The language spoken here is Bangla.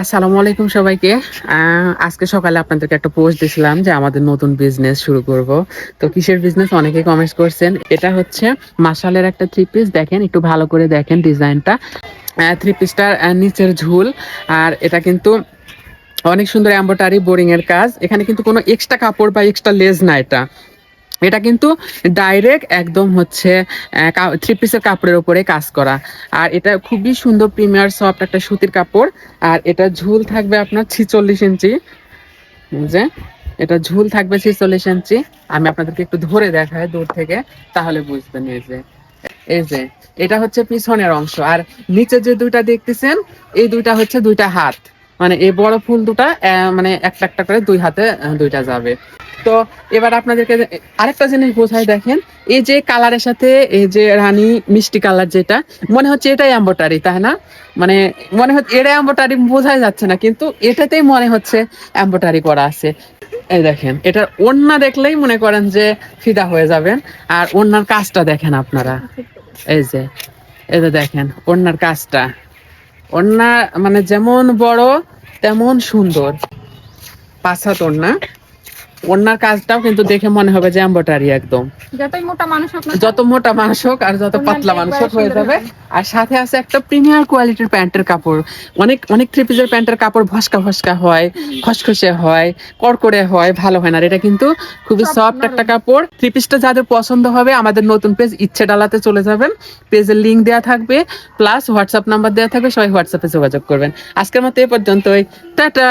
আসসালামু আলাইকুম সবাইকে। আজকে সকালে আপনাদেরকে একটা পোস্ট দিছিলাম যে আমাদের নতুন বিজনেস শুরু করব। তো কিসের বিজনেস অনেকে কমেন্টস করছেন। এটা হচ্ছে মাসালের একটা থ্রি পিস দেখেন, একটু ভালো করে দেখেন ডিজাইনটা। থ্রি পিসটার নিচের ঝুল। আর এটা কিন্তু অনেক সুন্দর এম্বোটারি বোরিং এর কাজ। এখানে কিন্তু কোনো এক্সট্রা কাপড় বা এক্সট্রা লেজ না এটা। এটা কিন্তু ডাইরেক্ট একদম হচ্ছে থ্রি পিসের কাপড়ের উপরে কাজ করা। আর এটা খুবই সুন্দর প্রিমিয়ার সফট একটা সুতির কাপড়। আর এটা ঝুল থাকবে আপনার ছিচল্লিশ ইঞ্চি। যে, এটা ঝুল থাকবে ছিচল্লিশ ইঞ্চি। আমি আপনাদেরকে একটু ধরে দেখাই দূর থেকে, তাহলে বুঝবেন এই যে। এই যে, এটা হচ্ছে পিছনের অংশ। আর নিচে যে দুইটা দেখতেছেন, এই দুইটা হচ্ছে দুইটা হাত। মানে এই বড় ফুল দুটা মানে একটা একটা করে দুই হাতে দুইটা যাবে। তো এবার আপনাদেরকে আরেকটা জিনিস বোঝাই দেখেন, এই যে কালারের সাথে এই যে রানী মিষ্টি কালার যেটা, মনে হচ্ছে এটাই এম্বোটারি তাই না? মানে মনে হচ্ছে এটা এম্বোটারি বোঝাই যাচ্ছে না, কিন্তু এটাতেই মনে হচ্ছে এম্বোটারি করা আছে। এই দেখেন, এটা ওন্না দেখলেই মনে করেন যে ফিদা হয়ে যাবেন, আর ওন্নার কাজটা দেখেন আপনারা। এই যে এই যে দেখেন ওন্নার কাজটা। ওন্না মানে যেমন বড় তেমন সুন্দর। পাছাত হাত ওন্নার কাজটাও কিন্তু দেখে মনে হবে যে এম্বোটারি একদম। যতই মোটা মানুষ হোক যত মোটা মানুষ হোক আর যত পাতলা মানুষ হোক হয়ে যাবে। আর সাথে আছে একটা প্রিমিয়ার কোয়ালিটির প্যান্টের কাপড়। অনেক অনেক থ্রি পিসের প্যান্টের কাপড় ভসকা ভসকা হয় খসখসে হয় কড়কড়ে হয় ভালো হয় না। আর এটা কিন্তু খুবই সফট একটা কাপড়। থ্রি পিসটা যাদের পছন্দ হবে আমাদের নতুন পেজ ইচ্ছে ডালাতে চলে যাবেন। পেজের লিংক দেওয়া থাকবে প্লাস হোয়াটসঅ্যাপ নাম্বার দেওয়া থাকবে সবাই হোয়াটসঅ্যাপে যোগাযোগ করবেন। আজকের মতো এ পর্যন্তই। টাটা!